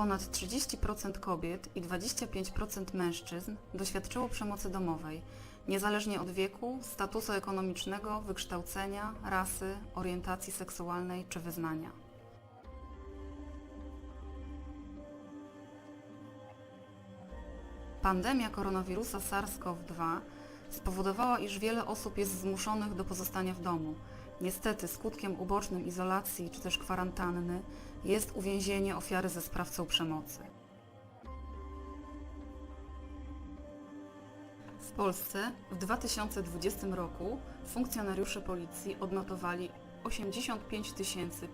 Ponad 30% kobiet i 25% mężczyzn doświadczyło przemocy domowej, niezależnie od wieku, statusu ekonomicznego, wykształcenia, rasy, orientacji seksualnej czy wyznania. Pandemia koronawirusa SARS-CoV-2 spowodowała, iż wiele osób jest zmuszonych do pozostania w domu. Niestety skutkiem ubocznym izolacji czy też kwarantanny jest uwięzienie ofiary ze sprawcą przemocy. W Polsce w 2020 roku funkcjonariusze policji odnotowali 85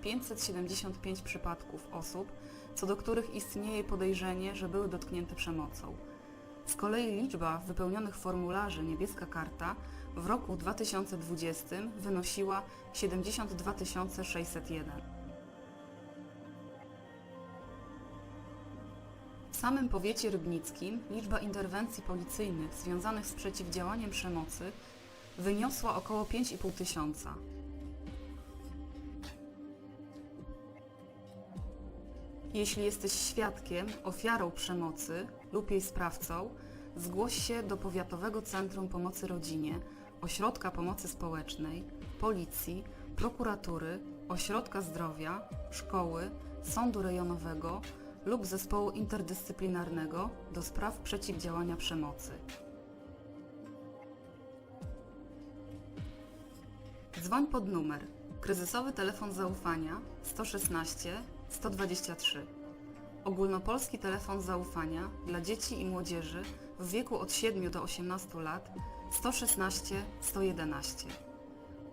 575 przypadków osób, co do których istnieje podejrzenie, że były dotknięte przemocą. Z kolei liczba wypełnionych formularzy Niebieska Karta w roku 2020 wynosiła 72 601. W samym powiecie rybnickim liczba interwencji policyjnych związanych z przeciwdziałaniem przemocy wyniosła około 5,5 tysiąca. Jeśli jesteś świadkiem, ofiarą przemocy lub jej sprawcą, zgłoś się do Powiatowego Centrum Pomocy Rodzinie, Ośrodka Pomocy Społecznej, Policji, Prokuratury, Ośrodka Zdrowia, Szkoły, Sądu Rejonowego lub Zespołu Interdyscyplinarnego do spraw przeciwdziałania przemocy. Dzwoń pod numer kryzysowy telefon zaufania 116 123. Ogólnopolski telefon zaufania dla dzieci i młodzieży w wieku od 7 do 18 lat 116 111.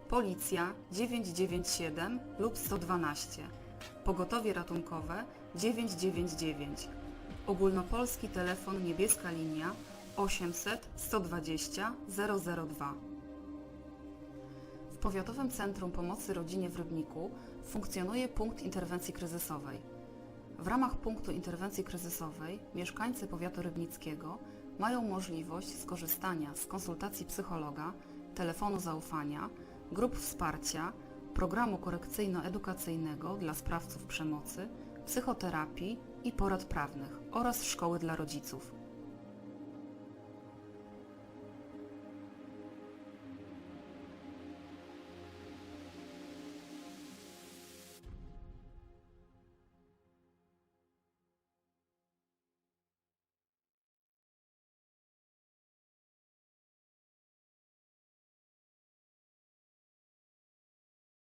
Policja 997 lub 112. Pogotowie ratunkowe 999. Ogólnopolski telefon niebieska linia 800 120 002. Powiatowym Centrum Pomocy Rodzinie w Rybniku funkcjonuje punkt interwencji kryzysowej. W ramach punktu interwencji kryzysowej mieszkańcy powiatu rybnickiego mają możliwość skorzystania z konsultacji psychologa, telefonu zaufania, grup wsparcia, programu korekcyjno-edukacyjnego dla sprawców przemocy, psychoterapii i porad prawnych oraz szkoły dla rodziców.